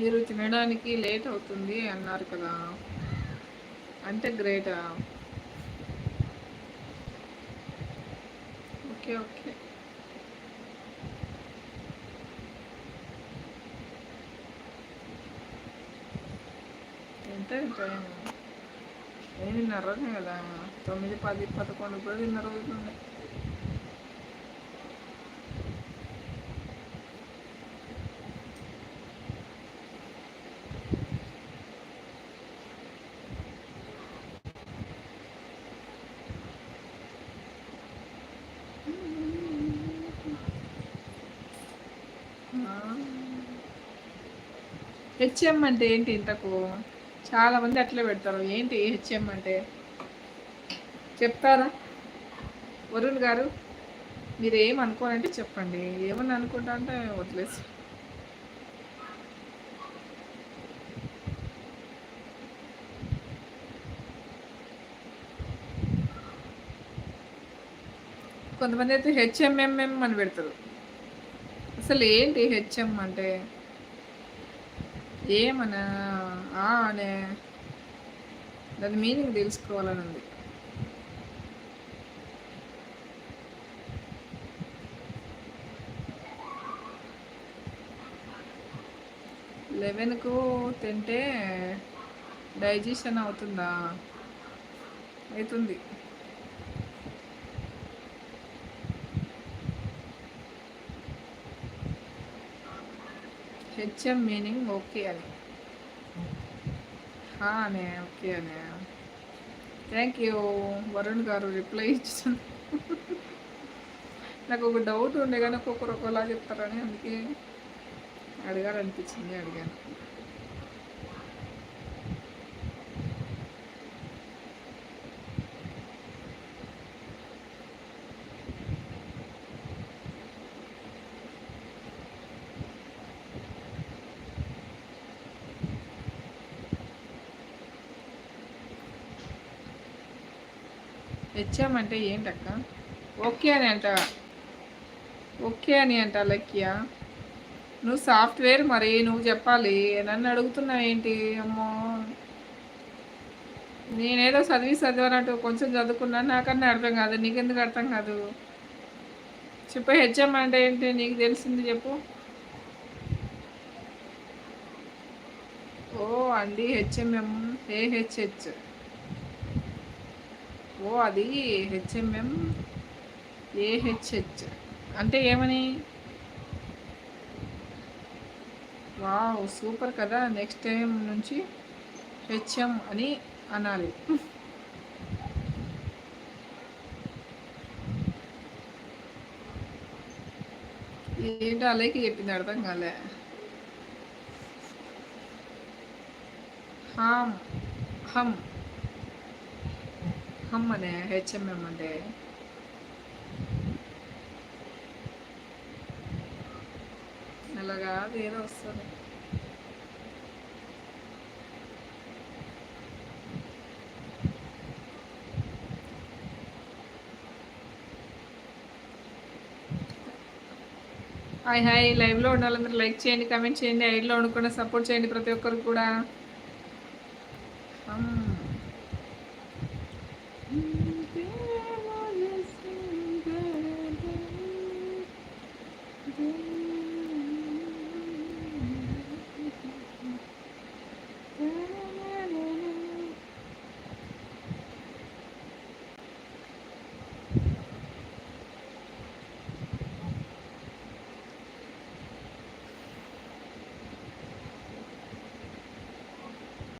మీరు తినడానికి లేట్ అవుతుంది అన్నారు కదా. అంటే గ్రేటా? Okay okay. ఎంత టైం ఎనిమిదిన్నరనే కదా. తొమ్మిది పది పదకొండు కూడా తిన్నర అవుతుంది హెచ్ఎం అంటే ఏంటి ఇంతకు? చాలా మంది అట్లే పెడతారు. ఏంటి హెచ్ఎం అంటే? చెప్తారా? వరుణ్ గారు మీరు ఏం అనుకోనంటే చెప్పండి. ఏమని అనుకుంటా అంటే వదిలేసి. కొంతమంది అయితే హెచ్ఎంఎంఎం అని పెడతారు. అసలు ఏంటి హెచ్ఎం అంటే? ఏమనా? అనే దాని మీనింగ్ తెలుసుకోవాలని ఉంది లెవెన్కు తింటే డైజెషన్ అవుతుందా? అవుతుంది. హెచ్ఎం మీనింగ్ ఓకే అని. అనే ఓకే అనే. థ్యాంక్ యూ వరుణ్ గారు రిప్లై ఇచ్చాను. నాకు ఒక డౌట్ ఉండే కానీ ఒక్కొక్కరు ఒకలా చెప్తారని అందుకే అడగాలనిపించింది అడిగాను. తెచ్చామంటే అంటే ఏంటక్క? ఓకే అని అంట. ఓకే అని అంట లక్య నువ్వు సాఫ్ట్వేర్ మరి నువ్వు చెప్పాలి నన్ను అడుగుతున్నావు ఏంటి అమ్మో? నేనేదో చదివి చదివినట్టు కొంచెం చదువుకున్నాను నాకన్నా అర్థం కాదు నీకెందుకు అర్థం కాదు? చెప్పు హెచ్ఎం అంటే ఏంటి నీకు తెలిసింది చెప్పు. ఓ అండి హెచ్ఎంఎం ఏహెచ్హెచ్ ఓ అది హెచ్ఎంఎం ఏహెచ్హెచ్ అంటే ఏమని? వావ్ సూపర్ కదా నెక్స్ట్ టైం నుంచి హెచ్ఎం అని అనాలి. ఏంటో అలాగే చెప్పింది అర్థం కాలే. హామ్ హమ్. హమ్ అనే హెచ్ఎంఎం అంటే అలాగా ఏదో వస్తుంది హాయ్ హాయ్ లైవ్లో ఉండాలందరూ లైక్ చేయండి కమెంట్ చేయండి ఐడ్లో ఉండకుండా సపోర్ట్ చేయండి ప్రతి ఒక్కరు కూడా.